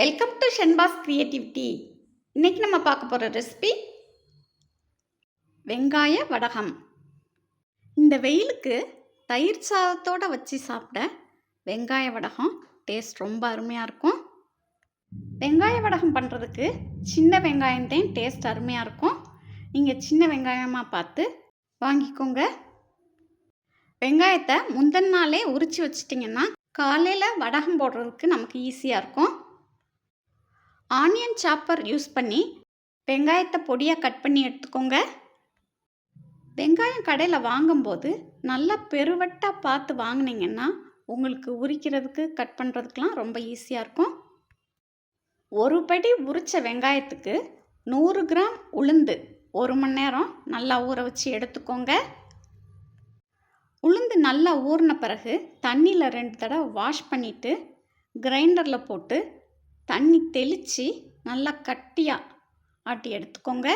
Welcome to Shenba's creativity இன்றைக்கி நம்ம பார்க்க போகிற ரெசிபி வெங்காய வடகம். இந்த வெயிலுக்கு தயிர் சாதத்தோடு வச்சு சாப்பிட வெங்காய வடகம் டேஸ்ட் ரொம்ப அருமையாக இருக்கும். வெங்காய வடகம் பண்ணுறதுக்கு சின்ன வெங்காயத்தையும் டேஸ்ட் அருமையாக இருக்கும். நீங்கள் சின்ன வெங்காயமாக பார்த்து வாங்கிக்கோங்க. வெங்காயத்தை முந்தின நாளே உரித்து வச்சிட்டிங்கன்னா காலையில் வடகம் போடுறதுக்கு நமக்கு ஈஸியாக இருக்கும். ஆனியன் சாப்பர் யூஸ் பண்ணி வெங்காயத்தை பொடியாக கட் பண்ணி எடுத்துக்கோங்க. வெங்காயம் கடையில் வாங்கும்போது நல்லா பெருவட்டாக பார்த்து வாங்கினீங்கன்னா உங்களுக்கு உரிக்கிறதுக்கு கட் பண்ணுறதுக்கெலாம் ரொம்ப ஈஸியாக இருக்கும். ஒரு படி உரித்த வெங்காயத்துக்கு நூறு கிராம் உளுந்து ஒரு மணி நேரம் நல்லா ஊற வச்சு எடுத்துக்கோங்க. உளுந்து நல்லா ஊறின பிறகு தண்ணியில் ரெண்டு தடவை வாஷ் பண்ணிவிட்டு கிரைண்டரில் போட்டு தண்ணி தெளித்து நல்லா கட்டியாக ஆட்டி எடுத்துக்கோங்க.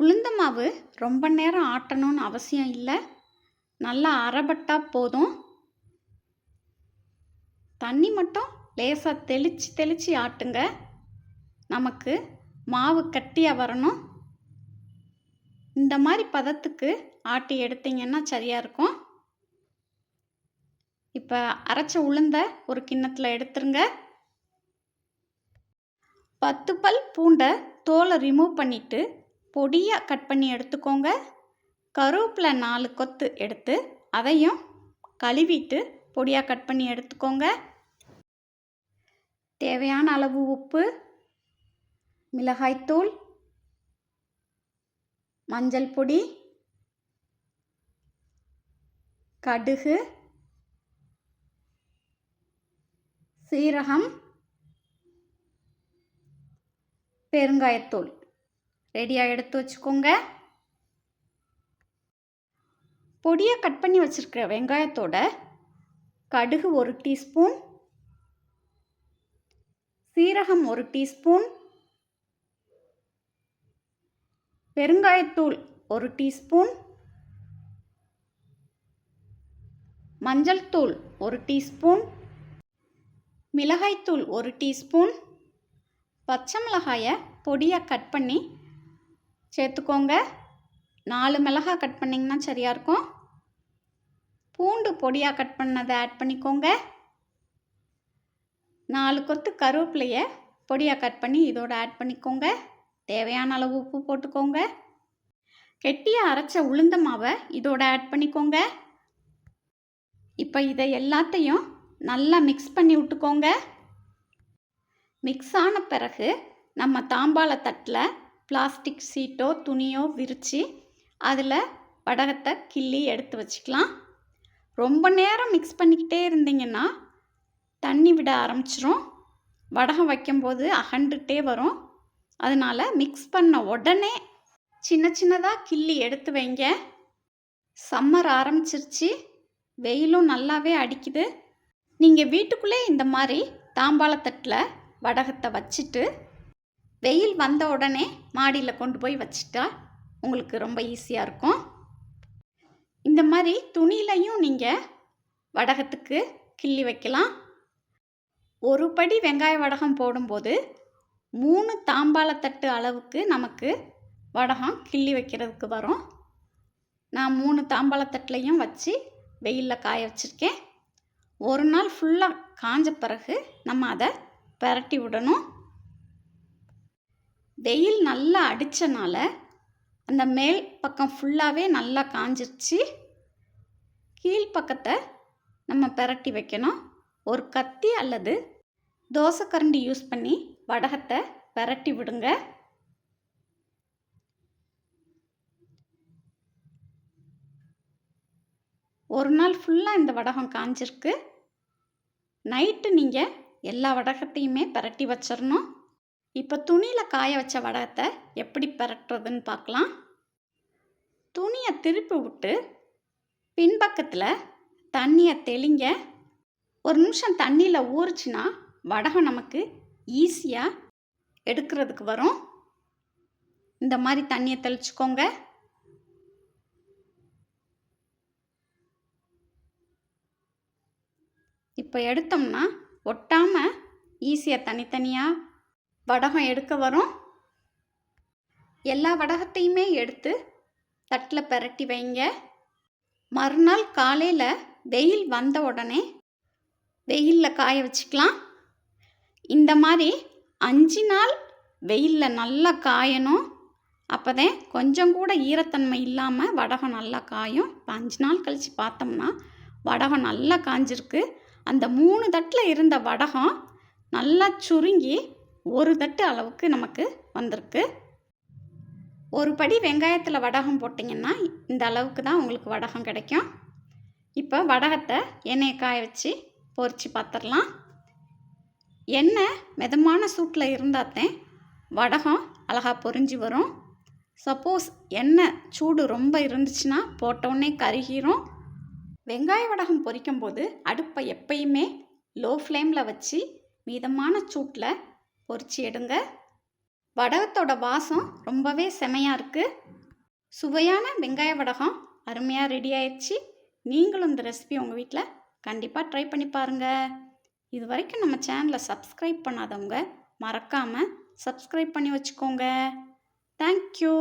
உளுந்த மாவு ரொம்ப நேரம் ஆட்டணும்னு அவசியம் இல்லை. நல்லா அரைபட்டா போதும். தண்ணி மட்டும் லேசாக தெளித்து தெளித்து ஆட்டுங்க. நமக்கு மாவு கட்டியாக வரணும். இந்த மாதிரி பதத்துக்கு ஆட்டி எடுத்தீங்கன்னா சரியாக இருக்கும். இப்போ அரைச்ச உளுந்த ஒரு கிண்ணத்தில் எடுத்துருங்க. பத்து பல் பூண்டை தோலை ரிமூவ் பண்ணிவிட்டு பொடியாக கட் பண்ணி எடுத்துக்கோங்க. கருவேப்பில் நாலு கொத்து எடுத்து அதையும் கழுவிட்டு பொடியாக கட் பண்ணி எடுத்துக்கோங்க. தேவையான அளவு உப்பு மிளகாய்த்தூள் மஞ்சள் பொடி கடுகு சீரகம் பெருங்காயத்தூள். ரெடியாக எடுத்து வச்சுக்கோங்க. பொடியாக கட் பண்ணி வச்சுருக்கிற வெங்காயத்தோட கடுகு ஒரு டீஸ்பூன் சீரகம் ஒரு டீஸ்பூன் பெருங்காயத்தூள் ஒரு டீஸ்பூன் மஞ்சள் தூள் ஒரு டீஸ்பூன் மிளகாய்த்தூள் ஒரு டீஸ்பூன் பச்சை மிளகாயை பொடியாக கட் பண்ணி சேர்த்துக்கோங்க. நாலு மிளகாய் கட் பண்ணிங்கன்னா சரியாக இருக்கும். பூண்டு பொடியாக கட் பண்ணதை ஆட் பண்ணிக்கோங்க. நாலு கொத்து கருவேப்பிலையை பொடியாக கட் பண்ணி இதோடு ஆட் பண்ணிக்கோங்க. தேவையான அளவு உப்பு போட்டுக்கோங்க. கெட்டியாக அரைச்ச உளுந்த மாவை இதோட ஆட் பண்ணிக்கோங்க. இப்போ இதை எல்லாத்தையும் நல்லா மிக்ஸ் பண்ணி விட்டுக்கோங்க. மிக்ஸ் ஆன பிறகு நம்ம தாம்பாள தட்டில் பிளாஸ்டிக் சீட்டோ துணியோ விரித்து அதில் வடகத்தை கிள்ளி எடுத்து வச்சுக்கலாம். ரொம்ப நேரம் மிக்ஸ் பண்ணிக்கிட்டே இருந்தீங்கன்னா தண்ணி விட ஆரம்பிச்சிரும். வடகம் வைக்கும்போது அகண்டுகிட்டே வரும். அதனால் மிக்ஸ் பண்ண உடனே சின்ன சின்னதாக கிள்ளி எடுத்து வைங்க. சம்மர் ஆரம்பிச்சிருச்சு. வெயிலும் நல்லாவே அடிக்குது. நீங்கள் வீட்டுக்குள்ளே இந்த மாதிரி தாம்பாளத்தட்டில் வடகத்தை வச்சுட்டு வெயில் வந்த உடனே மாடியில் கொண்டு போய் வச்சுட்டா உங்களுக்கு ரொம்ப ஈஸியாக இருக்கும். இந்த மாதிரி துணியிலையும் நீங்கள் வடகத்துக்கு கிள்ளி வைக்கலாம். ஒரு படி வெங்காய வடகம் போடும்போது மூணு தாம்பாளத்தட்டு அளவுக்கு நமக்கு வடகம் கிள்ளி வைக்கிறதுக்கு வரும். நான் மூணு தாம்பாளத்தட்டுலையும் வச்சு வெயிலில் காய வச்சுருக்கேன். ஒரு நாள் ஃபுல்லாக காஞ்ச பிறகு நம்ம அதை பரட்டி விடணும். வெயில் நல்லா அடித்தனால அந்த மேல் பக்கம் ஃபுல்லாகவே நல்லா காஞ்சிருச்சு. கீழ்ப்பக்கத்தை நம்ம பெரட்டி வைக்கணும். ஒரு கத்தி அல்லது தோசைக்கரண்டி யூஸ் பண்ணி வடகத்தை பரட்டி விடுங்க. ஒரு நாள் ஃபுல்லாக இந்த வடகம் காஞ்சிருக்கு. நைட்டு நீங்கள் எல்லா வடகத்தையுமே பரட்டி வச்சிடணும் இப்போ துணியில் காய வச்ச வடகத்தை எப்படி பரட்டுறதுன்னு பார்க்கலாம் துணியை திருப்பி விட்டு பின்பக்கத்தில் தண்ணியை தெளிங்க. ஒரு நிமிஷம் தண்ணியில் ஊறுச்சுன்னா வடகம் நமக்கு ஈஸியாக எடுக்கிறதுக்கு வரும். இந்த மாதிரி தண்ணியை தெளிச்சுக்கோங்க. இப்போ எடுத்தோம்னா ஒட்டாமல் ஈஸியாக தனித்தனியாக வடகம் எடுக்க வரும். எல்லா வடகத்தையுமே எடுத்து தட்டில் பிரட்டி வைங்க. மறுநாள் காலையில் வெயில் வந்த உடனே வெயிலில் காய வச்சுக்கலாம். இந்த மாதிரி அஞ்சு நாள் வெயிலில் நல்லா காயணும். அப்போதான் கொஞ்சம் கூட ஈரத்தன்மை இல்லாமல் வடகம் நல்லா காயும். இப்போ அஞ்சு நாள் கழித்து பார்த்தோம்னா வடகம் நல்லா காஞ்சிருக்கு. அந்த மூணு தட்டில் இருந்த வடகம் நல்லா சுருங்கி ஒரு தட்டு அளவுக்கு நமக்கு வந்திருக்கு. ஒரு படி வெங்காயத்தில் வடகம் போட்டிங்கன்னா இந்த அளவுக்கு தான் உங்களுக்கு வடகம் கிடைக்கும். இப்போ வடகத்தை எண்ணெயை காய வச்சு பொரித்து பார்த்துடலாம் எண்ணெய் மிதமான சூட்டில் இருந்தாத்தேன் வடகம் அழகாக பொரிஞ்சு வரும். சப்போஸ் எண்ணெய் சூடு ரொம்ப இருந்துச்சுன்னா போட்டோடனே கருகிரும். வெங்காய வடகம் பொரிக்கும் போது அடுப்பை எப்பயுமே லோ ஃப்ளேமில் வச்சு மீதமான சூட்டில் பொரிச்சு எடுங்க. வடகத்தோட வாசம் ரொம்பவே செமையாக இருக்குது சுவையான வெங்காய வடகம் அருமையாக ரெடி ஆயிடுச்சு. நீங்களும் இந்த ரெசிபி உங்கள் வீட்டில் கண்டிப்பாக ட்ரை பண்ணி பாருங்கள் இது வரைக்கும் நம்ம சேனலை சப்ஸ்கிரைப் பண்ணாதவங்க மறக்காமல் சப்ஸ்கிரைப் பண்ணி வச்சுக்கோங்க. தேங்க்யூ